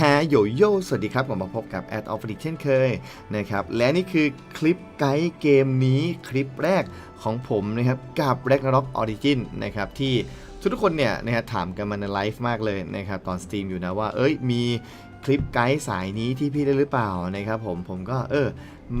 ฮะโยโย่สวัสดีครับกลับมาพบกับแอดออฟฟิเช่นเคยนะครับและนี่คือคลิปไกด์เกมนี้คลิปแรกของผมนะครับกับ Ragnarok Origin นะครับที่ทุกๆคนเนี่ยนะฮะถามกันมาในไลฟ์มากเลยนะครับตอนสตรีมอยู่นะว่าเอ้ยมีคลิปไกด์สายนี้ที่พี่ได้หรือเปล่านะครับผมผมก็เออ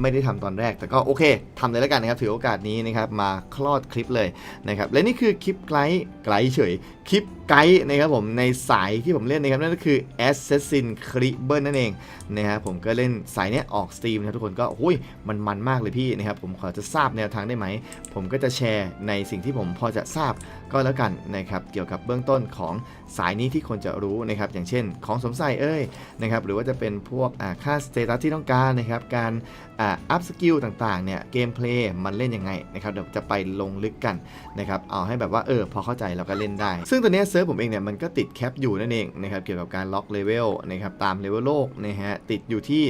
ไม่ได้ทำตอนแรก แต่ก็โอเคทำเลยแล้วกันนะครับ ถือโอกาสนี้นะครับมาคลอดคลิปเลยนะครับและนี่คือคลิปไกด์ไกด์เฉยคลิปไกด์นะครับผมในสายที่ผมเล่นนะครับนั่นก็คือ Assassin Creeper นั่นเองนะครับผมก็เล่นสายเนี้ยออกสตรีมนะทุกคนก็โอ้ยมันมันมากเลยพี่นะครับผมขอจะทราบแนวทางได้ไหม ผมก็จะแชร์ในสิ่งที่ผมพอจะทราบก็แล้วกันนะครับเกี่ยวกับเบื้องต้นของสายนี้ที่ควรจะรู้นะครับอย่างเช่นของสมใส่เอ้ยนะครับหรือว่าจะเป็นพวกค่าสเตตัสที่ต้องการนะครับการอัพสกิลต่างๆเนี่ยเกมเพลย์มันเล่นยังไงนะครับเดี๋ยวจะไปลงลึกกันนะครับเอาให้แบบว่าเออพอเข้าใจเราก็เล่นได้ ซึ่งตัวเนี้ยเซิร์ฟผมเองเนี่ยมันก็ติดแคปอยู่นั่นเองนะครับเกี่ยวกับการล็อกเลเวลนะครับตามเลเวลโลกนะฮะติดอยู่ที่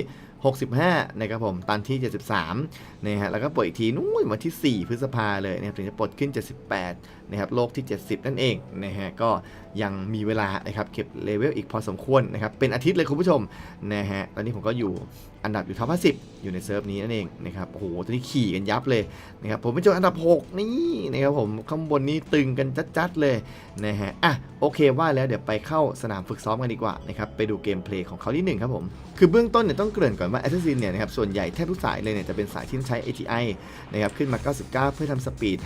65 นะครับผมตันที่ 73 นะฮะ แล้วก็ปลดอีกทีนู้นวันที่ 4 พฤษภาเลยนะครับ ถึงจะปลดขึ้น 78 นะครับ โลกที่ 70 นั่นเอง นะฮะ ก็ยังมีเวลานะครับ เก็บเลเวลอีกพอสมควรนะครับ เป็นอาทิตย์เลยคุณผู้ชม นะฮะ ตอนนี้ผมก็อยู่ อันดับอยู่ท็อป50 อยู่ในเซิร์ฟนี้นั่นเองนะครับโอ้โหตอนนี้ขี่กันยับเลยนะครับผมเป็นโจออันดับ 6 นี่นะครับผมข้างบนนี้ตึงกันจัดๆเลยนะฮะอะโอเคว่าแล้วเดี๋ยวไปเข้าสนามฝึกซ้อมกันดีกว่านะครับไปดูเกมเพลย์ของเขาที่หนึ่งครับผมคือเบื้องต้นเนี่ยต้องเกริ่นก่อนว่า Assassin เนี่ยนะครับส่วนใหญ่แทบทุกสายเลยเนี่ยจะเป็นสายที่ใช้ ATI นะครับขึ้นมา 99 เพื่อทำสปีด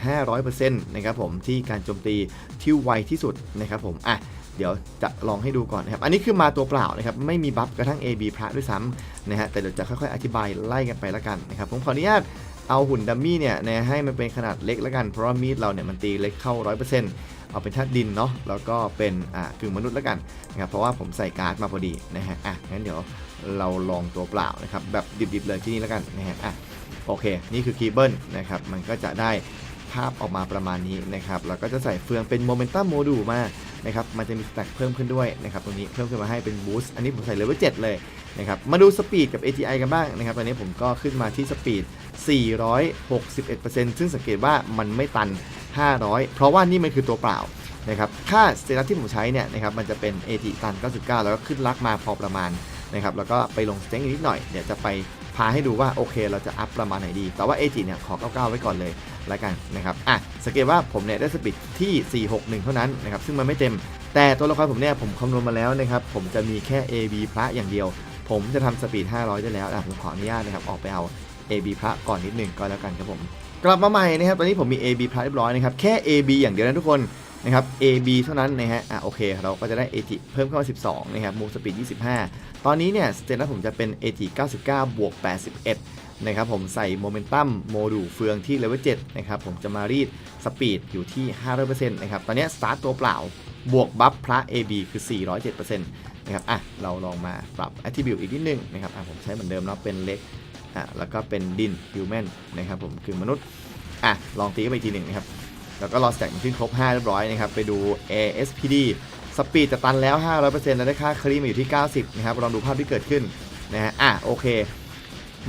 500%นะครับผมที่การโจมตีที่ไวที่สุดนะครับผมอะ เดี๋ยวจะลองให้ดูก่อนนะครับ อันนี้คือมาตัวเปล่านะครับ ไม่มีบัฟกระทั่ง AB พระด้วยซ้ำนะฮะ แต่เดี๋ยวจะค่อยๆ อธิบายไล่กันไปล้วกันนะครับ ผมขออนุญาตเอาหุ่นดัมมี่เนี่ยนะให้มันเป็นขนาดเล็กล้วกัน เพราะว่ามีดเราเนี่ยมันตีเล็กเข้า 100%เอาเป็นธาตุดินเนาะ แล้วก็เป็นอ่ากึ่งมนุษย์ล้วกันนะครับ เพราะว่าผมใส่การ์ดมาพอดีนะฮะ อะ งั้นเดี๋ยวเราลองตัวเปล่านะครับ แบบดิบๆเลยที่นี่ล้วกันนะฮะ อะ โอเค นี่คือคีเบิลนะครับ มันก็จะได้ภาพออกมาประมาณนี้นะครับ แล้วก็จะใส่เฟืองเป็นโมเมนตัมโมดูลมา นะครับมันจะมีสแต็กเพิ่มขึ้นด้วยนะครับตรงนี้เพิ่มขึ้นมาให้เป็นบูสต์อันนี้ผมใส่เลเวล7เลยนะครับมาดูสปีดกับ ATI กันบ้างนะครับตอนนี้ผมก็ขึ้นมาที่สปีด 461%ซึ่งสังเกตว่ามันไม่ตัน 500 เพราะว่านี่มันคือตัวเปล่านะครับค่าสเตตัสที่ผมใช้เนี่ยนะครับมันจะเป็น AT ตัน 99 แล้วก็ขึ้นลักมาพอประมาณนะครับแล้วก็ไปลงสเต็งนิดหน่อยเดี๋ยวจะไปพาให้ดูว่าโอเค เราจะอัพประมาณไหนดี แต่ว่า AT เนี่ยขอ 99 ไว้ก่อนเลย ล้วกันนะครับอะสังเกตว่าผมเนี่ยได้สปีดที่ 461 เท่านั้นนะครับซึ่งมันไม่เต็ม แต่ตัวละครผมเนี่ยผมคำนวณมาแล้วนะครับผมจะมีแค่ AB พระอย่างเดียว ผมจะทำสปีด 500 ได้แล้วอะผมขออนุญาตนะครับออกไปเอา AB พระก่อนนิดหนึ่งก็แล้วกันครับผม กลับมาใหม่นะครับตอนนี้ผมมี AB พระเรียบร้อยนะครับแค่ AB อย่างเดียวนะทุกคนนะครับ AB เท่านั้นนะฮะ อะโอเค เราก็จะได้ AT เพิ่มเข้ามา 12 นะครับ มูสปีด 25 ตอนนี้เนี่ย สเตตัสผมจะเป็น AT 99 บวก 81 นะครับผมใส่โมเมนตัมโมดูลเฟืองที่เลเวล7นะครับผมจะมารีดสปีดอยู่ที่ 500%นะครับตอนนี้สตาร์ทตัวเปล่าบวกบัฟพระ AB คือ 407%นะครับอะเราลองมาปรับ attribute อีกนิดนึงนะครับอะผมใช้เหมือนเดิมเนาะเป็นเล็กอะแล้วก็เป็นดิน human นะครับผมคือมนุษย์อะลองตีไปอีกทีหนึ่งนะครับแล้วก็รอสแต็กมันขึ้นครบ 5 เรียบร้อยนะครับไปดู ASPD สปีดจะตันแล้ว 500%แล้วได้ค่าคลีมาอยู่ที่ 90 นะครับลองดูภาพที่เกิดขึ้นนะฮะอะโอเค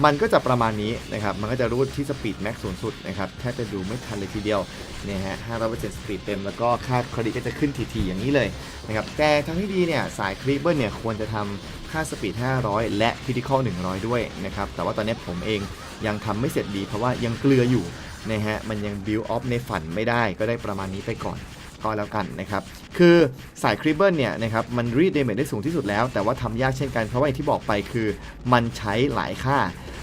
มันก็จะประมาณนี้นะครับ มันก็จะรูดที่สปีดแม็กสูงสุดนะครับ แทบจะดูไม่ทันเลยทีเดียวเนี่ยฮะ500%สปีดเต็ม แล้วก็ค่าเครดิตก็จะขึ้นทีๆอย่างนี้เลยนะครับ แต่ทั้งที่ดีเนี่ยสายครีเบิลเนี่ยควรจะทำค่าสปีด 500 และคริติคอล100 ด้วยนะครับ แต่ว่าตอนนี้ผมเองยังทำไม่เสร็จดีเพราะว่ายังเกลืออยู่นะฮะ มันยังบิวออฟในฝันไม่ได้ ก็ได้ประมาณนี้ไปก่อน ก็แล้วกันนะครับ คือสายคริเบิลเนี่ยนะครับมันรีดเดเมจได้สูงที่สุดแล้ว แต่ว่าทำยากเช่นกัน เพราะว่าอย่างที่บอกไปคือมันใช้หลายค่า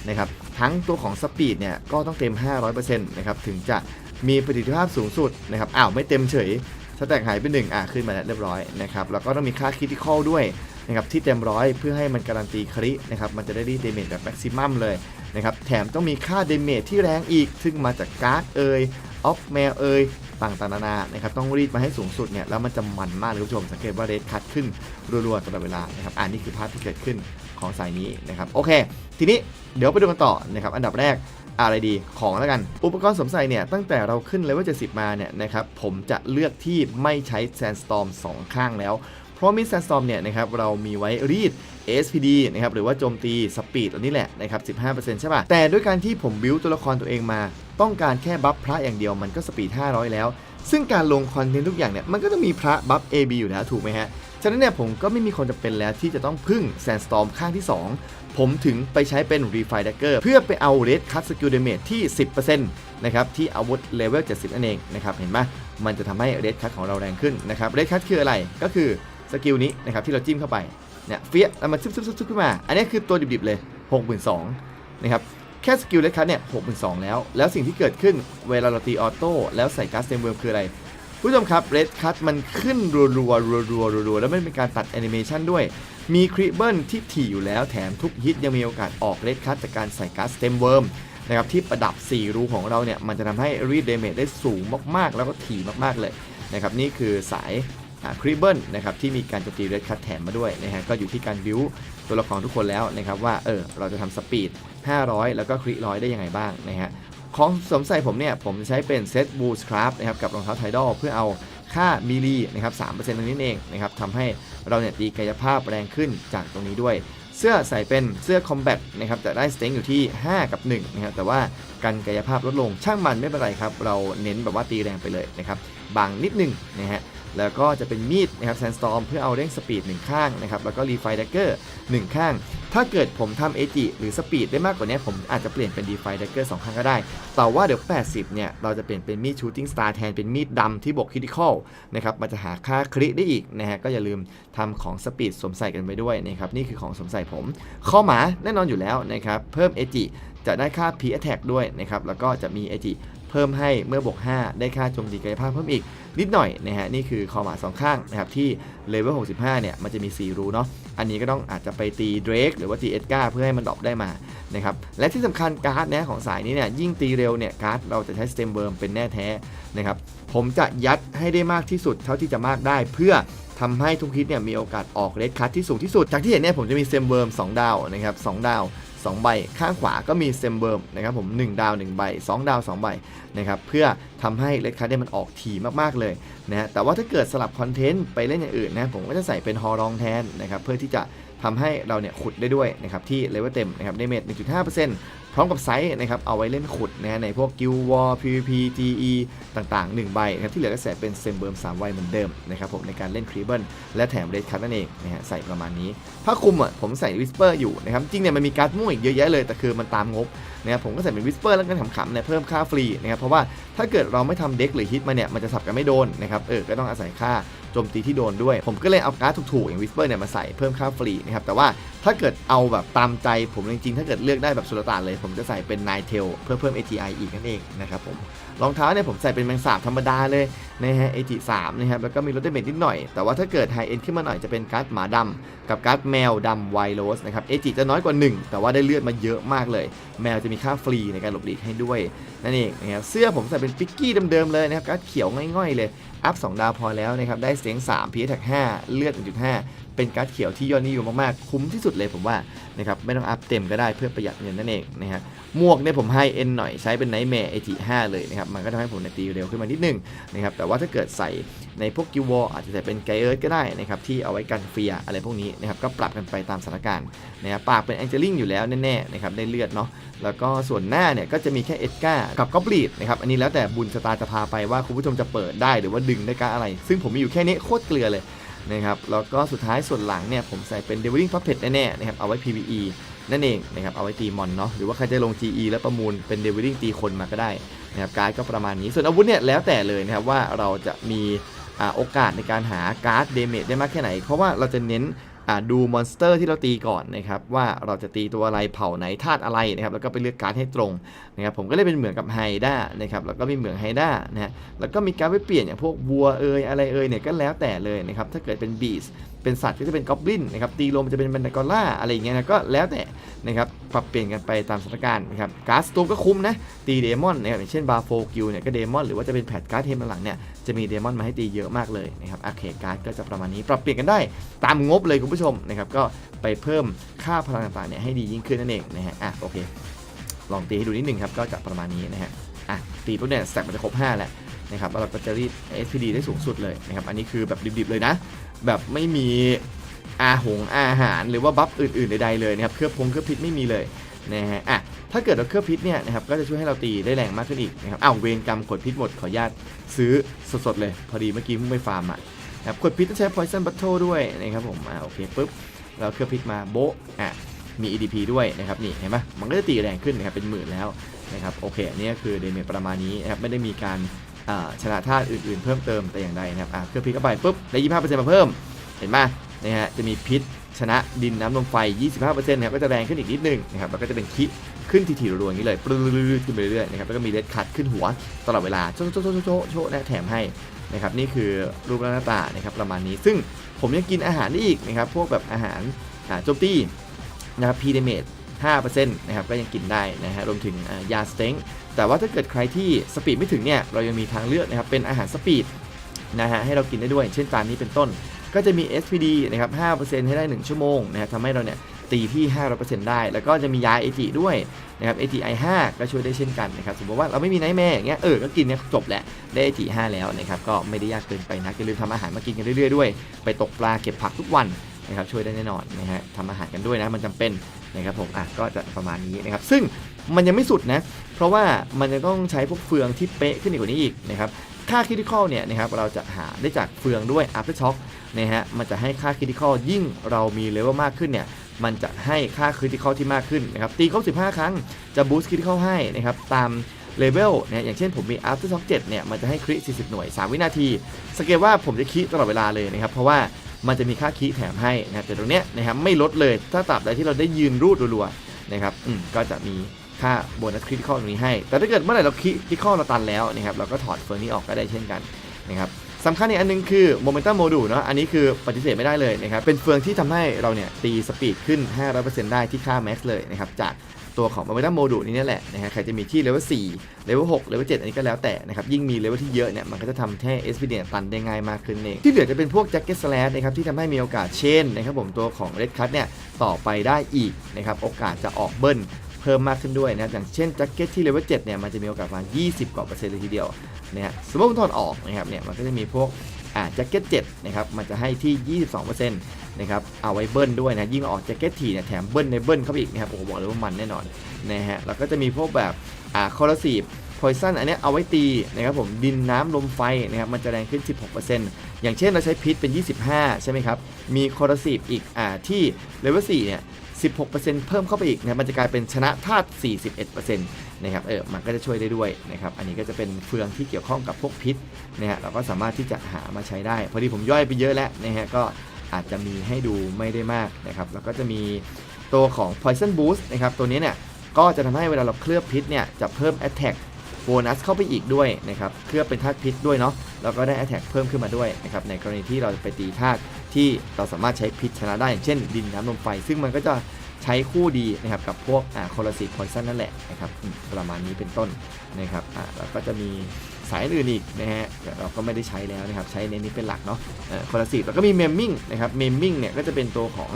นะครับ ทั้งตัวของสปีดเนี่ยก็ต้องเต็ม 500%นะครับถึงจะมีประสิทธิภาพสูงสุดนะครับ อ้าวไม่เต็มเฉยสแต็กหายไปหนึ่งอะขึ้นมาแล้วเรียบร้อยนะครับ แล้วก็ต้องมีค่าคริติคอลด้วยนะครับที่เต็มร้อยเพื่อให้มันการันตีครินะครับ มันจะได้รีดเดเมจแบบแม็กซิมัมเลยนะครับ แถมต้องมีค่าเดเมจที่แรงอีก ซึ่งมาจากการ์ดเอยออฟแมวเอย ต่างๆนานานะครับต้องรีดมาให้สูงสุดเนี่ยแล้วมันจะมันมากเลยคุณผู้ชมสังเกตว่าเรทคัดขึ้นรัวๆตลอดเวลานะครับอันนี้คือภาพที่เกิดขึ้นของสายนี้นะครับโอเค ทีนี้เดี๋ยวไปดูกันต่อนะครับอันดับแรกอะไรดีของแล้วกัน อุปกรณ์สวมใส่เนี่ยตั้งแต่เราขึ้นเลเวล70 มาเนี่ยนะครับผมจะเลือกที่ไม่ใช้แซนสตอม2 ข้างแล้ว เพราะมิสแซนสตอมเนี่ยนะครับเรามีไว้รีด SPD นะครับหรือว่าโจมตีสปีดอันนี้แหละนะครับ15%ใช่ป่ะ แต่ด้วยการที่ผมบิวตัวละครตัวเองมา ต้องการแค่บัฟพระอย่างเดียวมันก็สปีด 500 แล้ว ซึ่งการลงคอนเทนต์ทุกอย่างเนี่ยมันก็จะมีพระบัฟ AB อยู่แล้วถูกไหมฮะฉะนั้นเนี่ยผมก็ไม่มีคนจะเป็นแล้วที่จะต้องพึ่งแซนสตอมข้างที่ 2 ผมถึงไปใช้เป็น Refine Dagger เพื่อไปเอา Red Cut Skill Damage ที่ 10%นะครับที่อาวุธเลเวล 70 นั่นเองนะครับเห็นไหมมันจะทำให้ Red Cut ของเราแรงขึ้นนะครับ Red Cut คืออะไรก็คือ สกิลนี้นะครับที่เราจิ้มเข้าไปเนี่ยเฟี้ยแล้วมันซึบซึบซึบซึบขึ้นมา อันนี้คือตัวดิบๆเลย 62,000นะครับแค่สกิลเลดคัทเนี่ย62,000แล้ว แล้วสิ่งที่เกิดขึ้นเวลาเราตีออโต้แล้วใส่การ์ดเต็มเวิร์มคืออะไร ผู้ชมครับเรดคัทมันขึ้นรัวๆรัวๆรัวๆรัวแล้วมันเป็นการตัดแอนิเมชันด้วย มีคริเบิลที่ถี่อยู่แล้วแถมทุกฮิตยังมีโอกาสออกเรดคัทจากการใส่การ์ดเต็มเวิร์มนะครับที่ประดับ 4 รูของเราเนี่ย มันจะทำให้รีดเดเมจได้สูงมากๆ แล้วก็ถี่มากๆเลยนะครับนี่คือสาย คริเบิลนะครับที่มีการโจมตีเรดคัทแถมมาด้วยนะฮะก็อยู่ที่การบิวตัวละครทุกคนแล้วนะครับว่าเออเราจะทำสปีด 500 แล้วก็คริร้อยได้ยังไงบ้างนะฮะของสวมใส่ผมเนี่ย ผมใช้เป็นเซตบูสครับนะครับกับรองเท้าไทดอลเพื่อเอาค่ามิลลีนะครับ3%ตรงนี้เองนะครับทำให้เราเนี่ยตีกายภาพแรงขึ้นจากตรงนี้ด้วย เสื้อใส่เป็นเสื้อคอมแบทนะครับจะได้สเต็งอยู่ที่ 5 กับ 1 นะครับ แต่ว่ากันกายภาพลดลงช่างมันไม่เป็นไรครับ เราเน้นแบบว่าตีแรงไปเลยนะครับบางนิดนึงนะฮะ แล้วก็จะเป็นมีดนะครับแซนสตอมเพื่อเอาเร่งสปีดหนึ่งข้างนะครับแล้วก็รีไฟดักเกอร์หนึ่งข้าง ถ้าเกิดผมทำเอจิหรือสปีดได้มากกว่านี้ผมอาจจะเปลี่ยนเป็นดีไฟดักเกอร์สองข้างก็ได้ แต่ว่าเดี๋ยว 80 เนี่ย เราจะเปลี่ยนเป็นมีดชูตติ้งสตาร์แทนเป็นมีดดำที่บวกคริติคอลนะครับมันจะหาค่าคริได้อีกนะฮะก็อย่าลืมทำของสปีดสวมใส่กันไปด้วยนะครับนี่คือของสวมใส่ผมข้อหมาแน่นอนอยู่แล้วนะครับเพิ่มเอจิจะได้ค่า P attack ด้วยนะครับแล้วก็จะมีเอจิ เพิ่มให้เมื่อบวก 5 ได้ค่าโจมตีกายภาพเพิ่มอีกนิดหน่อยนะฮะนี่คือคอมาสองข้างนะครับที่เลเวล65 เนี่ยมันจะมี 4 รูเนาะอันนี้ก็ต้องอาจจะไปตีเดรกหรือว่าตีเอ็ดกาเพื่อให้มันดรอปได้มานะครับและที่สำคัญการ์ดนะของสายนี้เนี่ยยิ่งตีเร็วเนี่ยการ์ดเราจะใช้สเต็มเวิร์มเป็นแน่แท้นะครับผมจะยัดให้ได้มากที่สุดเท่าที่จะมากได้เพื่อทำให้ทุกฮิตเนี่ยมีโอกาสออกเรดคัทที่สูงที่สุด จากที่เห็นเนี่ยผมจะมีเซมเวิร์ม2ดาวนะครับ2ดาว 2 ใบ ข้างขวาก็มีเซมเบิร์มนะครับผม1ดาว 1 ใบ 2 ดาว 2 ใบนะครับเพื่อทำให้เลดคัทเนี่ยมันออกถี่มากๆเลยนะฮะแต่ว่าถ้าเกิดสลับคอนเทนต์ไปเล่นอย่างอื่นนะผมก็จะใส่เป็นฮอรองแทนนะครับเพื่อที่จะทำให้เราเนี่ยขุดได้ด้วยนะครับที่เลเวลเต็มนะครับเดเมจ1.5% พร้อมกับไซส์นะครับเอาไว้เล่นขุดนะในพวกกิลวอร์ PVP GE ต่างๆ 1 ใบนะครับที่เหลือก็ใส่เป็นเซมเบิร์ม3ใบเหมือนเดิมนะครับผมในการเล่นครีเบิลและแถมเรดคัทนั่นเองนะฮะใส่ประมาณนี้ผ้าคลุมอะผมใส่วิสเปอร์อยู่นะครับจริงเนี่ยมันมีการ์ดม่วงอีกเยอะแยะเลย แต่คือมันตามงบนะครับผมก็ใส่เป็นวิสเปอร์แล้วกันขำๆเนี่ยเพิ่มค่าฟรีนะครับเพราะว่าถ้าเกิดเราไม่ทำเด็กหรือฮิตมาเนี่ยมันจะสับกันไม่โดนนะครับเออก็ต้องอาศัยค่า โจมตีที่โดนด้วย ผมก็เลยเอาการ์ดถูกๆ อย่างวิสเปอร์เนี่ยมาใส่เพิ่มค่าฟรีนะครับแต่ว่าถ้าเกิดเอาแบบตามใจผมจริงๆ ถ้าเกิดเลือกได้แบบสุลต่านเลย ผมจะใส่เป็นนายเทลเพื่อเพิ่ม ATI อีกนั่นเองนะครับผมรองเท้าเนี่ยผมใส่เป็นแมงสาบธรรมดาเลยนะฮะ AT 3นะครับแล้วก็มีรถเดเมจนิดหน่อย แต่ว่าถ้าเกิดไฮเอ็นขึ้นมาหน่อยจะเป็นการ์ดหมาดำกับการ์ดแมวดำไวโรสนะครับ AT จะน้อยกว่า 1 แต่ว่าได้เลือดมาเยอะมากเลย แมวจะมีค่าฟรีในการหลบหลีกให้ด้วยนั่นเองนะครับเสื้อผมใส่เป็นปิกกี้เดิมๆเลยนะครับการ์ดเขียวง่อยๆเลย อัพ 2 ดาวพอแล้วนะครับ ได้เสียง 3 p ีแท็ก5เลือด 1.5 เป็นการ์ดเขียวที่ยอดนิยมมากๆ คุ้มที่สุดเลยผมว่านะครับไม่ต้องอัพเต็มก็ได้เพื่อประหยัดเงินนั่นเองนะฮะหมวกเนี่ยผมให้เอ็นหน่อยใช้เป็นไนท์แมร์เอจิ5เลยนะครับมันก็ทำให้ผมในตีเร็วขึ้นมานิดนึงนะครับแต่ว่าถ้าเกิดใส่ในพวกกิววออาจจะใส่เป็นไกเอิร์ดก็ได้นะครับที่เอาไว้กันเฟียอะไรพวกนี้นะครับก็ปรับกันไปตามสถานการณ์นะครับปากเป็นแองเจลิงอยู่แล้วแน่ๆนะครับได้เลือดเนาะแล้วก็ส่วนหน้าเนี่ยก็จะมีแค่เอ็ดก้ากับก็บลีดนะครับอันนี้แล้วแต่บุญชะตาจะพาไปว่าคุณผู้ชมจะเปิดได้หรือว่าดึงได้การอะไร ซึ่งผมมีอยู่แค่นี้โคตรเกลือเลย นะครับแล้วก็สุดท้ายส่วนหลังเนี่ยผมใส่เป็น d e v i l i n g Puppet แน่ๆนะครับเอาไว้ PVE นั่นเองนะครับเอาไว้ตีมอนเนาะหรือว่าใครจะลง GE แล้วประมูลเป็น d e v i l i n g ตีคนมาก็ได้นะครับการ์ดก็ประมาณนี้ ส่วนอาวุธเนี่ยแล้วแต่เลยนะครับว่าเราจะมีอโอกาสในการหาการ์ดเดเมจได้มากแค่ไหน เพราะว่าเราจะเน้น ดูมอนสเตอร์ที่เราตีก่อนนะครับว่าเราจะตีตัวอะไรเผ่าไหนธาตุอะไรนะครับแล้วก็ไปเลือกการ์ดให้ตรงนะครับผมก็เลยเป็นเหมือนกับไฮด้านะครับแล้วก็มีเหมืองไฮด้านะฮะแล้วก็มีการไปเปลี่ยนอย่างพวกวัวเอ่ยอะไรเอ่ยเนี่ยก็แล้วแต่เลยนะครับถ้าเกิดเป็นบีสเป็นสัตว์ก็จะเป็นกอบลินนะครับตีลมจะเป็นแมนดากอล่าอะไรอย่างเงี้ยนะก็แล้วแต่ นะครับปรับเปลี่ยนกันไปตามสถานการณ์นะครับการ์ดสตูมก็คุ้มนะตีเดมอนนะครับอย่างเช่นบาโฟกิลเนี่ยก็เดมอนหรือว่าจะเป็นแพดการ์ดเทมหลังเนี่ยจะมีเดมอนมาให้ตีเยอะมากเลยนะครับอาเคการ์ดก็จะประมาณนี้ปรับเปลี่ยนกันได้ตามงบเลยคุณผู้ชมนะครับก็ไปเพิ่มค่าพลังต่างๆเนี่ยให้ดียิ่งขึ้นนั่นเองนะฮะอะโอเค ลองตีให้ดูนิดนึงครับก็จะประมาณนี้นะฮะอะตีปุ๊บเนี่ยแสกมันจะครบ5แหล้วนะครับแล้วเราก็จะรีด SPD ได้สูงสุดเลยนะครับอันนี้คือแบบดิบๆเลยนะ แบบไม่มี อาหงอาหารหรือว่าบัฟอื่นๆใดๆเลยนะครับเครือบพงเครือบพิษไม่มีเลยนะฮะอะถ้าเกิดเราเครือบพิษเนี่ยนะครับก็จะช่วยให้เราตีได้แรงมากขึ้นอีกนะครับอ้าวเวรกรรมกดพิษหมดขออนุญาตซื้อสดๆเลย พอดีเมื่อกี้เพิ่งไปฟาร์มอะนะครับกดพิษต้องใช้ poison battle ด้วยนะครับผมอ่าโอเคปุ๊บเราเคลือบพิษมาโบะอะมี EDP ด้วยนะครับนี่เห็นไหมมันก็จะตีแรงขึ้นนะครับเป็นหมื่นแล้วนะครับโอเคอันนี้ก็คือเดเมจประมาณนี้นะครับไม่ได้มีการอ่าชนะธาตุอื่นๆ เพิ่มเติมแต่อย่างใดนะครับอะเคลือพิษเข้าไปปุ๊บได้25%มาเพิ่ม เห็นไหม นะฮะจะมีพิษชนะดินน้ำลมไฟ 25%นะครับก็จะแรงขึ้นอีกนิดนึงนะครับแล้วก็จะเป็นคิขึ้นทีๆรัวๆอย่างนี้เลยปลื้ดๆขึ้นไปเรื่อยๆนะครับแล้วก็มีเลดคัดขึ้นหัวตลอดเวลาโชว์โชว์โชว์โชว์โชว์นะแถมให้นะครับนี่คือรูปร่างหน้าตานะครับประมาณนี้ซึ่งผมยังกินอาหารได้อีกนะครับพวกแบบอาหารโจมตีนะครับพีเดเมจ5%นะครับก็ยังกินได้นะฮะรวมถึงยาสเต็งแต่ว่าถ้าเกิดใครที่สปีดไม่ถึงเนี่ยเรายังมีทางเลือกนะครับเป็นอาหารสปีดนะฮะให้เรากินได้ด้วยเช่นตานี้เป็นต้น ก็จะมี SPD นะครับ5%ให้ได้ 1 ชั่วโมงนะครับทำให้เราเนี่ยตีที่ 500%ได้ แล้วก็จะมียาเอจิด้วยนะครับ ATI 5ก็ช่วยได้เช่นกันนะครับ สมมติว่าเราไม่มีไนท์แม่อย่างเงี้ย เออ ก็กินเนี่ยจบแหละ ได้ ATI 5แล้วนะครับ ก็ไม่ได้ยากเกินไปนะอย่าลืมทำอาหารมากินกันเรื่อยๆด้วย ไปตกปลาเก็บผักทุกวันนะครับ ช่วยได้แน่นอนนะฮะทำอาหารกันด้วยนะ มันจำเป็นนะครับผม อะ ก็จะประมาณนี้นะครับ ซึ่งมันยังไม่สุดนะ เพราะว่ามันจะต้องใช้พวกเฟืองที่เป๊ะขึ้นอีกกว่านี้อีกนะครับ ค่าคริติคอลเนี่ยนะครับ เราจะหาได้จากเฟืองด้วย after shock นะฮะมันจะให้ค่าคริติคอลยิ่งเรามีเลเวลมากขึ้นเนี่ยมันจะให้ค่าคริติคอลที่มากขึ้นนะครับตีครบ15 ครั้งจะบูสต์คริติคอลให้นะครับตามเลเวลเนะอย่างเช่นผมมี after shock 7เนี่ยมันจะให้คริ40 หน่วย 3 วินาที สังเกตว่าผมจะคิตลอดเวลาเลยนะครับเพราะว่ามันจะมีค่าคีแถมให้นะครับแต่ตรงเนี้ยนะครับไม่ลดเลยถ้าตราบใดที่เราได้ยืนรูดรัวๆนะครับอืมก็จะมีค่าโบนัสคริติคอลตรงนี้ให้ แต่ถ้าเกิดเมื่อไหร่เราคริติคอลเราตันแล้วนะครับเราก็ถอดเฟืองนี้ออกก็ได้เช่นกันนะครับ สำคัญอีกอันหนึงคือ Momentum Module เนาะอันนี้คือปฏิเสธไม่ได้เลยนะครับ เป็นเฟืองที่ทำให้เราเนี่ยตีสปีดขึ้น 500%ได้ที่ค่า max เลยนะครับ จากตัวของ Momentum Module นี้นี่แหละนะฮะใครจะมีที่ level 4 level 6 level 7อันนี้ก็แล้วแต่นะครับ ยิ่งมี level ที่เยอะเนี่ย มันก็จะทำให้ SPD เนี่ยตันได้ง่ายมากขึ้นเองที่เหลือจะเป็นพวก Jacket Slash นะครับที่ทำให้มีโอกาสเช่นนะครับผมตัวของ Red Cut เนี่ยต่อไปได้อีกนะครับโอกาสจะออกเบิ้ล เพิ่มมากขึ้นด้วยนะครับอย่างเช่นแจ็คเก็ตที่เลเวล7เนี่ยมันจะมีโอกาสประมาณ 20 กว่าเปอร์เซ็นต์เลยทีเดียวนะฮะสมมติผมถอดออกนะครับเนี่ยมันก็จะมีพวกอ่าแจ็คเก็ต7นะครับมันจะให้ที่ 22%นะครับเอาไว้เบิ้ลด้วยนะยิ่งออกแจ็คเก็ตทีเนี่ยแถมเบิ้ลในเบิ้ลเข้าไปอีกนะครับโอ้โหบอกเลยว่ามันแน่นอนนะฮะแล้วก็จะมีพวกแบบอ่าคอร์ซีฟพอยซันอันเนี้ยเอาไว้ตีนะครับผมดินน้ำลมไฟนะครับมันจะแรงขึ้น 16%อย่างเช่นเราใช้พิษเป็น 25 ใช่ไหมครับ มีคอร์ซีฟอีกอ่าที่เลเวล4เนี่ย 16%เพิ่มเข้าไปอีกนะมันจะกลายเป็นชนะธาตุ 41%นะครับเออมันก็จะช่วยได้ด้วยนะครับอันนี้ก็จะเป็นเฟืองที่เกี่ยวข้องกับพวกพิษนะฮะเราก็สามารถที่จะหามาใช้ได้ พอดีผมย่อยไปเยอะแล้วนะฮะก็อาจจะมีให้ดูไม่ได้มากนะครับแล้วก็จะมีตัวของ Poison Boost นะครับตัวนี้เนี่ยก็จะทำให้เวลาเราเคลือบพิษเนี่ยจะเพิ่ม Attack โบนัสเข้าไปอีกด้วยนะครับเคลือเป็นธาตุพิษด้วยเนาะแล้วก็ได้ Attack เพิ่มขึ้นมาด้วยนะครับในกรณีที่เราไปตีธาตุที่เราสามารถใช้พิษชนะได้อย่างเช่น ดินน้ำลมไฟ ซึ่งมันก็จะใช้คู่ดีนะครับกับพวกอ่าโคลาสิพอยซันนั่นแหละนะครับประมาณนี้เป็นต้นนะครับอ่าแล้วก็จะมีสายอื่นอีกนะฮะแต่เราก็ไม่ได้ใช้แล้วนะครับใช้ในนี้เป็นหลักเนาะโคลาสิแล้วก็มีเมมมิ่งนะครับเมมมิ่งเนี่ยก็จะเป็นตัวของ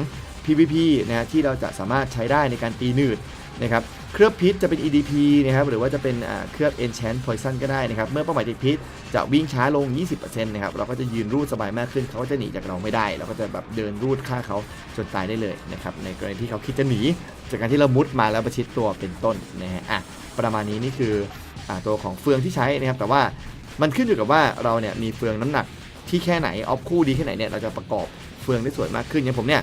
PVP นะฮะที่เราจะสามารถใช้ได้ในการตีหนืดนะครับ เคลือบพิษจะเป็น EDP นะครับหรือว่าจะเป็นเคลือบ Enchant Poison ก็ได้นะครับเมื่อเป้าหมายติดพิษจะวิ่งช้าลง 20%นะครับเราก็จะยืนรูดสบายมากขึ้นเขาก็จะหนีจากเราไม่ได้ เราก็จะแบบเดินรูดฆ่าเขาจนตายได้เลยนะครับในกรณีที่เขาคิดจะหนี จากการที่เรามุดมาแล้วประชิดตัวเป็นต้นนะฮะอะประมาณนี้นี่คืออตัวของเฟืองที่ใช้นะครับแต่ว่ามันขึ้นอยู่กับว่าเราเนี่ยมีเฟืองน้ำหนักที่แค่ไหนออฟคู่ดีแค่ไหนเนี่ยเราจะประกอบเฟืองได้สวยมากขึ้นอย่างผมเนี่ย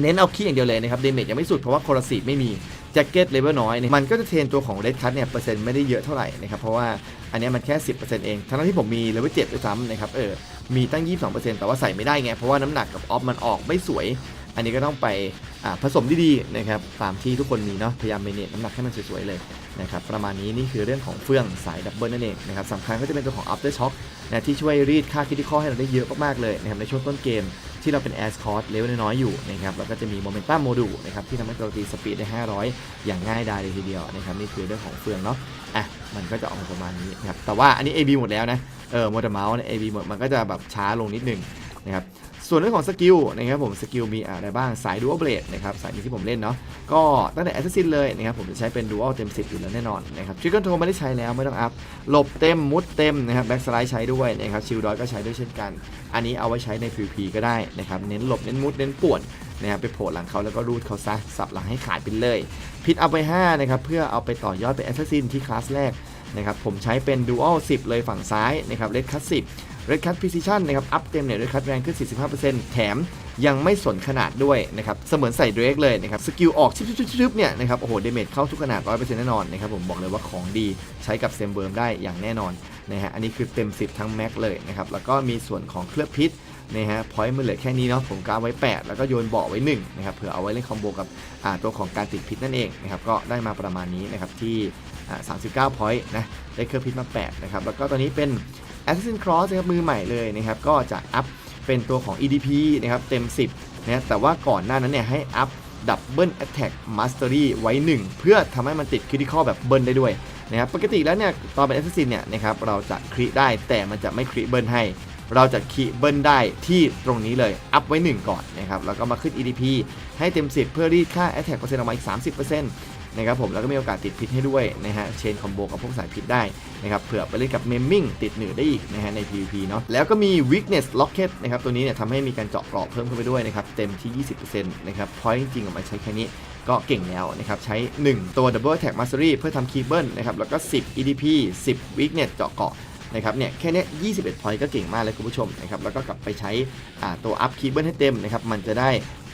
เน้นเอาขี้อย่างเดียวเลยนะครับเดเมจยังไม่สุดเพราะว่าโคลาสีไม่มี แจ็คเก็ตเลเวลน้อยเนี่ยมันก็จะเทรนตัวของเลดคัทเนี่ยเปอร์เซ็นต์ไม่ได้เยอะเท่าไหร่นะครับเพราะว่าอันนี้มันแค่ 10%เองทั้งที่ผมมีเลเวลเจ็ด้วยซ้ำนะครับเออมีตั้ง 22%แต่ว่าใส่ไม่ได้ไง เพราะว่าน้ำหนักกับออฟมันออกไม่สวย อันนี้ก็ต้องไปผสมดีๆนะครับตามที่ทุกคนมีเนาะพยายามเมเนจน้ำหนักให้มันสวยๆเลย นะครับประมาณนี้นี่คือเรื่องของเฟื่องสายดับเบิลนั่นเองนะครับสำคัญก็จะเป็นตัวของ after shock นะที่ช่วยรีดค่าคิติคอให้เราได้เยอะมากๆเลยนะครับในช่วงต้นเกมที่เราเป็น a s c o r t เลเวลน้อยอยู่นะครับแล้วก็จะมี momentum module นะครับที่ทำให้เราตีสปีดได้ 500 อย่างง่ายดายเลยทีเดียวนะครับนี่คือเรื่องของเฟืองเนาะอะมันก็จะออกมาประมาณนี้นะครับแต่ว่าอันนี้ AB หมดแล้วนะเออโมเดลเมาส์เนี่ย AB หมดมันก็จะแบบช้าลงนิดนึงนะครับ ส่วนเรื่องของสกิลนะครับผมสกิลมีอะไรบ้างสายดูอัลเบลดนะครับสายนี้ที่ผมเล่นเนาะก็ตั้งแต่แอสซิสเลยนะครับผมจะใช้เป็นดูอัลเต็ม 10 อยู่แล้วแน่นอนนะครับชิคเกิลโทไม่ได้ใช้แล้วไม่ต้องอัพหลบเต็มมุดเต็มนะครับแบ็กสไลด์ใช้ด้วยนะครับชิลดอยก็ใช้ด้วยเช่นกัน อันนี้เอาไว้ใช้ใน PVP ก็ได้นะครับเน้นหลบเน้นมุดเน้นป่วนนะครับไปโผล่หลังเขาแล้วก็รูดเขาซะสับหลังให้ขาดไปเลยพิษเอาไป5นะครับเพื่อเอาไปต่อยอดเป็นแอสซิสซินที่คลาสแรกนะครับผมใช้เป็นดูอัล10 เลยฝั่งซ้ายนะครับเลดคัส10 Red Cut Precision นะครับ อัพเต็มเนี่ย Red Cut แรงขึ้น 45%แถมยังไม่สนขนาดด้วยนะครับ เสมือนใส่เดรกเลยนะครับ สกิลออกชิบๆๆเนี่ยนะครับ โอ้โห เดเมจเข้าทุกขนาด 100%แน่นอนนะครับ ผมบอกเลยว่าของดีใช้กับเซมเบิร์มได้อย่างแน่นอนนะฮะ อันนี้คือเต็ม 10 ทั้งแม็กเลยนะครับ แล้วก็มีส่วนของเคลือบพิษนะฮะ พอยต์มันเหลือแค่นี้เนาะ ผมกาไว้ 8 แล้วก็โยนเบาะไว้1นะครับ เผื่อเอาไว้เล่นคอมโบกับตัวของการติดพิษนั่นเองนะครับ ก็ได้มาประมาณนี้นะครับที่ 39 point นะ ได้เคลือบพิษมา 8 นะครับ แล้วก็ตอนนี้เป็น Assassin Cross นะครับมือใหม่เลยนะครับก็จะอัพเป็นตัวของ EDP นะครับเต็ม 10นะแต่ว่าก่อนหน้านั้นเนี่ยให้อัพ Double Attack Mastery ไว้ 1 เพื่อทำให้มันติด Critical แบบเบิร์นได้ด้วยนะครับปกติแล้วเนี่ยตอนเป็น Assassin เนี่ยนะครับเราจะคริได้แต่มันจะไม่คริเบิร์นให้ เราจะคีเบิลได้ที่ตรงนี้เลย อัพไว้ 1 ก่อนนะครับแล้วก็มาขึ้น EDP ให้เต็ม 10 เพื่อรีดค่า Attack เปอร์เซ็นต์ออกมาอีก 30%น นะครับผมแล้วก็มีโอกาสติดพิษให้ด้วยนะฮะเชนคอมโบกับพวกสายพิษได้นะครับเผื่อไปเล่นกับเมมมิ่งติดเหนือได้อีกนะฮะใน PVP เนาะแล้วก็มี Weakness Locket นะครับตัวนี้เนี่ยทำให้มีการเจาะเกราะเพิ่มขึ้นไปด้วยนะครับเต็มที่ 20%นะครับพอยต์จริงๆออกมาใช้แค่นี้ก็เก่งแล้วนะครับ ใช้ 1 ตัว Double t t a c k Mastery เพื่อทำคีเบิลนะครับ แล้วก็ 10 EDP 10 Weakness เจาะเกาะนะครับเนี่ยแค่นี้21พอยต์ก็เก่งมากเลยคุณผู้ชมนะครับแล้วก็กลับไปใช้ตัวอัพคีเบิลให้เต็มนะครับมันจะได้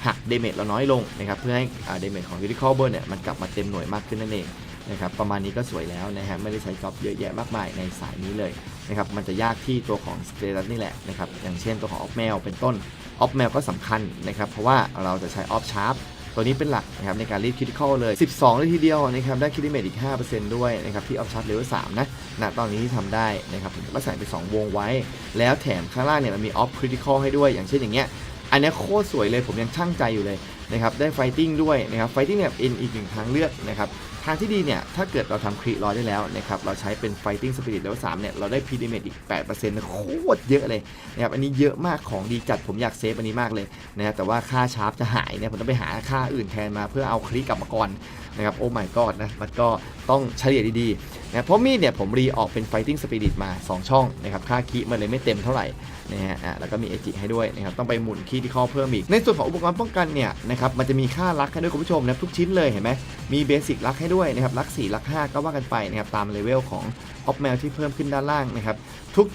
หักเดเมจเราน้อยลงนะครับเพื่อให้เดเมจของวิ i ิคอ l เบิร์เนี่ยมันกลับมาเต็มหน่วยมากขึ้นนั่นเองนะครับประมาณนี้ก็สวยแล้วนะฮะไม่ได้ใช้จ็อบเยอะแยะมากมายในสายนี้เลยนะครับมันจะยากที่ตัวของสเตตัสนี่แหละนะครับอย่างเช่นตัวของออฟแมวเป็นต้นออฟแมวก็สำคัญนะครับเพราะว่าเราจะใช้ออฟชาร์ปตัวนี้เป็นหลักนะครับในการรีดคิ t คอลเลย 12 เลยทีเดียวนะครับได้คิ t เมตอีก 5%ด้วยนะครับที่ออฟชาร์ปเลเวล3นะณตอนนี้ที่ทำได้นะครับผมก็ใส่ไป 2 วงไว้ แล้วแถมข้างล่างเนี่ยมันมีออฟคริติคอลให้ด้วย อย่างเช่นอย่างเงี้ย อันนี้โคตรสวยเลยผมยังช่างใจอยู่เลยนะครับได้ไฟติ้งด้วยนะครับไฟติ้งเนี่ยเป็นอีกหนึ่งทางเลือกนะครับทางที่ดีเนี่ยถ้าเกิดเราทำครีรอยได้แล้วนะครับเราใช้เป็นไฟติ้งสปิริตเลเวล3เนี่ยเราได้พีดีเมดอีก8%นะโคตรเยอะเลยนะครับอันนี้เยอะมากของดีจัดผมอยากเซฟอันนี้มากเลยนะแต่ว่าค่าชาร์ปจะหายเนี่ยผมต้องไปหาค่าอื่นแทนมาเพื่อเอาครีกลับมาก่อน นะครับโอ้ my god นะมันก็ต้องเฉลี่ยดีๆนะเพราะมีดเนี่ยผมรีออกเป็นไฟติ้งสปิริตมา 2 ช่องนะครับค่าคีมันเลยไม่เต็มเท่าไหร่นะฮะอะแล้วก็มีเอจิให้ด้วยนะครับต้องไปหมุนคีที่ข้อเพิ่มอีก ในส่วนของอุปกรณ์ป้องกันเนี่ยนะครับมันจะมีค่าลักให้ด้วยคุณผู้ชมนะทุกชิ้นเลยเห็นไหมมีเบสิกลักให้ด้วยนะครับลัก4ลัก 5 ก็ว่ากันไปนะครับตามเลเวลของออฟแมวที่เพิ่มขึ้นด้านล่างนะครับ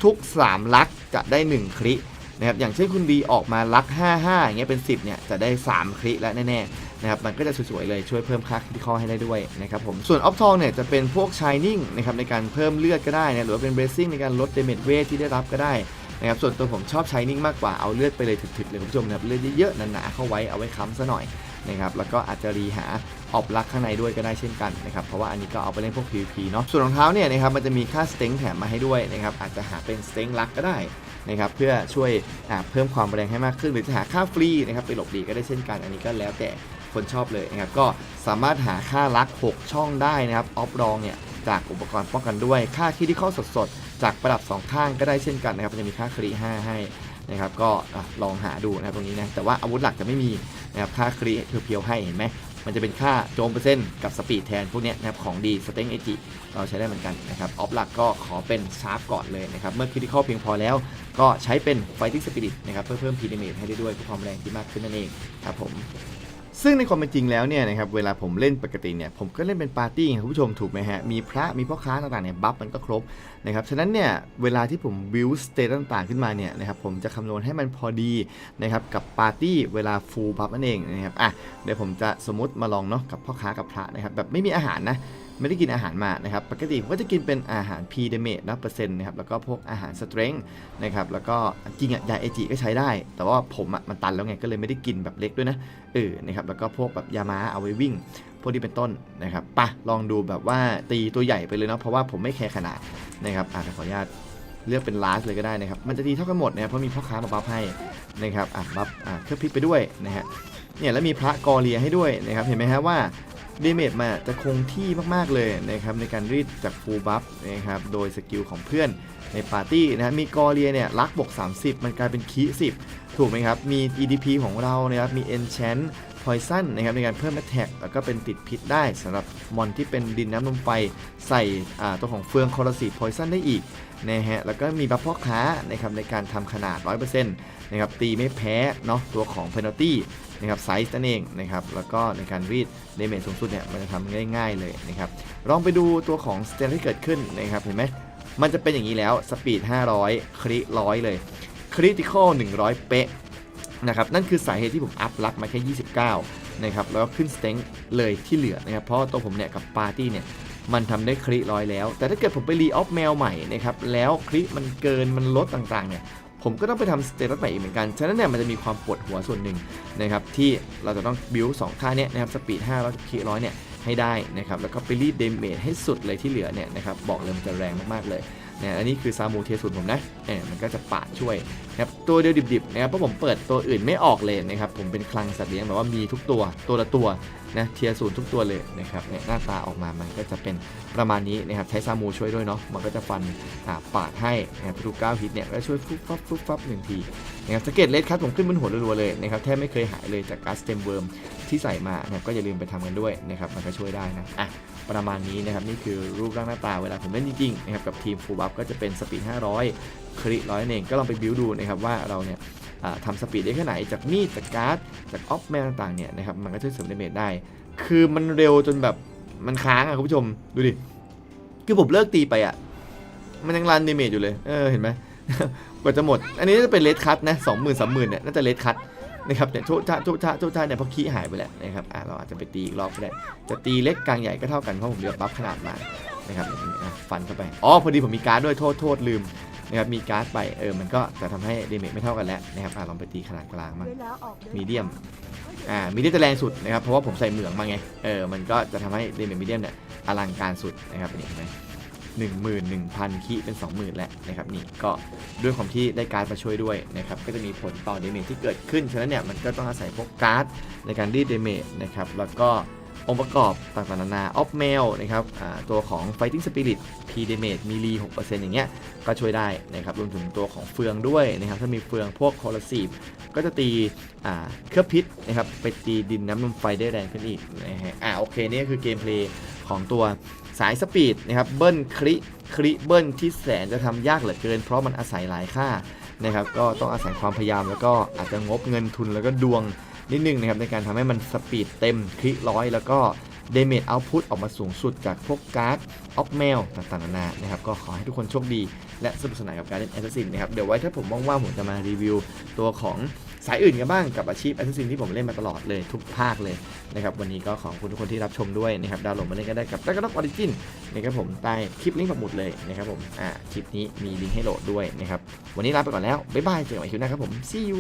ทุกๆ3ลักจะได้ 1ครินะครับอย่างเช่นคุณบีออกมาลัก 55อย่างเงี้ยเป็น 10เนี่ยจะได้ 3คริแล้วแน่ๆ นะครับมันก็จะสวยๆเลยช่วยเพิ่มค่าคริติคอลให้ได้ด้วยนะครับผมส่วนออฟทองเนี่ยจะเป็นพวกชายนิ่งนะครับในการเพิ่มเลือดก็ได้นะหรือว่าเป็นเบรซิ่งในการลดเดเมจเวทที่ได้รับก็ได้นะครับส่วนตัวผมชอบใช้นิ่งมากกว่าเอาเลือดไปเลยถึกๆเลยคุณผู้ชมนะครับเลือดเยอะๆหนาๆเข้าไว้เอาไว้ค้ำซะหน่อยนะครับแล้วก็อาจจะรีหาออบลักข้างในด้วยก็ได้เช่นกันนะครับเพราะว่าอันนี้ก็เอาไปเล่นพวก PVP เนาะส่วนรองเท้าเนี่ยนะครับมันจะมีค่าสเต็งแถมมาให้ด้วยนะครับอาจจะหาเป็นสเต็งลักก็ได้นะครับเพื่อช่วยเพิ่มความแรงให้มากขึ้นหรือจะหาค่าฟรีนะครับไปหลบหลีก็ได้เช่นกัน อันนี้ก็แล้วแต่ คนชอบเลยนะครับก็สามารถหาค่าลัก 6 ช่องได้นะครับออฟรองเนี่ยจากอุปกรณ์ป้องกันด้วย ค่าคิดที่ข้อสดๆ จากประดับ 2 ข้างก็ได้เช่นกันนะครับมันจะมีค่าครี5ให้นะครับก็ลองหาดูนะครับตรงนี้นะแต่ว่าอาวุธหลักจะไม่มีนะครับค่าครีเพียวๆให้เห็นไหมมันจะเป็นค่าโจมเปอร์เซ็นต์กับสปีดแทนพวกเนี้ยนะครับของดีสเต็งเอจิเราใช้ได้เหมือนกันนะครับออฟหลักก็ขอเป็นชาร์ปก่อนเลยนะครับเมื่อคริติคอลเพียงพอแล้ว ก็ใช้เป็นไฟติ้งสปิริตนะครับเพื่อเพิ่มพีดเมจให้ได้ด้วยเพื่อความแรงที่มากขึ้นนั่นเองครับผม ซึ่งในความเป็นจริงแล้วเนี่ยนะครับเวลาผมเล่นปกติเนี่ยผมก็เล่นเป็นปาร์ตี้ครับผู้ชมถูกไหมฮะ มีพระมีพ่อค้าต่างๆเนี่ยบัฟมันก็ครบนะครับฉะนั้นเนี่ยเวลาที่ผมบิวสเตตต่างๆขึ้นมาเนี่ยนะครับผมจะคำนวณให้มันพอดีนะครับกับปาร์ตี้เวลาฟูลบัฟนั่นเองนะครับอะเดี๋ยวผมจะสมมติมาลองเนาะกับพ่อค้ากับพระนะครับแบบไม่มีอาหารนะ ไม่ได้กินอาหารมานะครับปกติผมก็จะกินเป็นอาหาร P d a m a g e นะเปอร์เซ็นต์นะครับแล้วก็พวกอาหาร Strength นะครับแล้วก็จริงอะยาเอจิก็ใช้ได้ แต่ว่าผมอะมันตันแล้วไงก็เลยไม่ได้กินแบบเล็กด้วยนะเออนะครับแล้วก็พวกแบบยาม้าเอาไว้วิ่งพวกที่เป็นต้นนะครับปะลองดูแบบว่าตีตัวใหญ่ไปเลยเนาะเพราะว่าผมไม่แคร์ขนาดนะครับอะขออนุญาตเลือกเป็นลาสเลยก็ได้นะครับ มันจะตีเท่ากันหมดนะครับเพราะมีพ่อค้ามาบัฟให้นะครับอะบัฟอะเครื่องพลิกไปด้วยนะฮะ เนี่ยแล้วมีพระกอเลียให้ด้วยนะครับเห็นไหมฮะว่าเดเมจมาจะคงที่มากๆเลยนะครับในการรีดจากฟูลบัฟนะครับโดยสกิลของเพื่อนในปาร์ตี้นะมีกอเลียเนี่ยลักบวก30 มันกลายเป็นคี10 ถูกไหมครับ มี EDP ของเรานะครับมี Enchant Poison นะครับในการเพิ่ม Attack แล้วก็เป็นติดพิษได้สำหรับมอนที่เป็นดินน้ำลมไฟใส่ตัวของเฟืองคอร์สี Poison ได้อีกนะฮะแล้วก็มีบัฟพ่อค้านะครับในการทำขนาด 100%นะครับตีไม่แพ้เนาะตัวของ Penalty นะครับไซส์นั่นเองนะครับแล้วก็ในการรีดเดเมจสูงสุดเนี่ยมันจะทำง่ายๆเลยนะครับลองไปดูตัวของสเตนที่เกิดขึ้นนะครับเห็นไหมมันจะเป็นอย่างนี้แล้วสปีด 500 คริร้อยเลยคริติคอล100 เป๊ะนะครับนั่นคือสาเหตุที่ผมอัพลักมาแค่ 29 นะครับแล้วขึ้นสเต็งเลยที่เหลือนะครับเพราะตัวผมเนี่ยกับปาร์ตี้เนี่ยมันทำได้คริร้อยแล้ว แต่ถ้าเกิดผมไปรีออฟแมวใหม่นะครับแล้วคริมันเกินมันลดต่างๆเนี่ย ผมก็ต้องไปทำสเตตัสใหม่อีกเหมือนกัน ฉะนั้นเนี่ยมันจะมีความปวดหัวส่วนหนึ่งนะครับที่เราจะต้องบิวสองค่าเนี้ยนะครับสปีด5แล้วคริร้อยเนี่ยให้ได้นะครับแล้วก็ไปรีดเดเมจให้สุดเลยที่เหลือเนี่ยนะครับบอกเลยมันจะแรงมากๆเลยนะอันนี้คือซามูเทสุดผมนะเออมันก็จะปาดช่วยนะครับตัวเดียวดิบๆนะครับเพราะผมเปิดตัวอื่นไม่ออกเลยนะครับผมเป็นคลังสัตว์เลี้ยงแบบว่ามีทุกตัวตัวละตัว นะเทียร์ศูนย์ทุกตัวเลยนะครับเนี่ยหน้าตาออกมามันก็จะเป็นประมาณนี้นะครับใช้ซามูช่วยด้วยเนาะมันก็จะฟันปาดให้นะครับทุกเก้าฮิตเนี่ยก็ช่วยฟุบฟับฟุบฟับหนึ่งทีนะครับสเก็ตเลสครับผมขึ้นบนหัวรัวๆเลยนะครับแทบไม่เคยหายเลยจากการสเต็มเวิร์มที่ใส่มานะครับก็อย่าลืมไปทำกันด้วยนะครับมันก็ช่วยได้นะอะประมาณนี้นะครับนี่คือรูปร่างหน้าตาเวลาผมเล่นจริงๆนะครับกับทีมฟูลบัฟก็จะเป็นสปีด500คริร้อยเองก็ลองไปบิวดูนะครับว่าเราเนี่ย ทำสปีดได้แค่ไหน จากมีดจากการ์ดจากออฟแมนต่างๆเนี่ยนะครับมันก็ช่วยเสริมดเมจได้ คือมันเร็วจนแบบมันค้างอะคุณผู้ชมดูดิ คือผมเลิกตีไปอะ มันยังรันดเมจอยู่เลย เออเห็นไหมกว่าจะหมด อันนี้จะเป็นเลดคัตนะสองหมื่นสามหมื่นเนี่ยน่าจะเลดคัตนะครับเนี่ยโชชาโชชาโชชาเนี่ยพราะขี้หายไปแล้วนะครับอะเราอาจจะไปตีอีกรอบก็ได้ จะตีเล็กกลางใหญ่ก็เท่ากันเพราะผมเลือกบัฟขนาดมานะครับฟันเข้าไป อ๋อพอดีผมมีการ์ดด้วยโทษโทษลืม นะครับมีการ์ดไปเออมันก็จะทำให้เดเมจไม่เท่ากันแล้วนะครับอะลองไปตีขนาดกลางมั่งมีเดียมอ่ามีเดียมจะแรงสุดนะครับเพราะว่าผมใส่เหมืองมาไงเออมันก็จะทำให้เดเมจมีเดียมเนี่ยอลังการสุดนะครับนี่เห็นไหมหนึ่งหมื่นหนึ่งพันคีเป็นสองหมื่นแล้วนะครับนี่ก็ด้วยความที่ได้การ์ดมาช่วยด้วยนะครับก็จะมีผลต่อเดเมจที่เกิดขึ้นฉะนั้นเนี่ยมันก็ต้องอาศัยพวกการ์ดในการรีดเดเมจนะครับแล้วก็ องค์ประกอบต่างๆนานาออฟเมลนะครับตัวของ Fighting Spirit P Damage มีรี6%อย่างเงี้ยก็ช่วยได้นะครับรวมถึงตัวของเฟืองด้วยนะครับถ้ามีเฟืองพวกคอร์ซีฟก็จะตีเคลือบพิษนะครับไปตีดินน้ำลมไฟได้แรงขึ้นอีกนะฮะอ่าโอเคนี่ก็คือเกมเพลย์ของตัวสายสปีดนะครับเบิ้ลคริคริเบิ้ลที่แสนจะทำยากเหลือเกิน เพราะมันอาศัยหลายค่านะครับก็ต้องอาศัยความพยายามแล้วก็อาจจะงบเงินทุนแล้วก็ดวง นิดนึงนะครับในการทำให้มันสปีดเต็มคริร้อยแล้วก็เดเมจเอาพุตออกมาสูงสุดจากพวกการ์ดออฟเมลต่างๆนานานะครับก็ขอให้ทุกคนโชคดี และสนุกสนานกับการเล่นแอสซัสซินนะครับเดี๋ยวไว้ถ้าผมว่างๆผมจะมารีวิวตัวของสายอื่นกันบ้างกับอาชีพแอสซัสซินที่ผมเล่นมาตลอดเลยทุกภาคเลยนะครับวันนี้ก็ขอบคุณทุกคนที่รับชมด้วยนะครับดาวน์โหลดมาเล่นก็ได้กับดักดักออริจินนะครับผมใต้คลิปลิงก์ปักหมุดเลยนะครับผมอ่าคลิปนี้มีลิงก์ให้โหลดด้วยนะครับวันนี้ลาไปก่อนแล้วบ๊ายบายเจอกันใหม่คลิปหน้าครับผม see you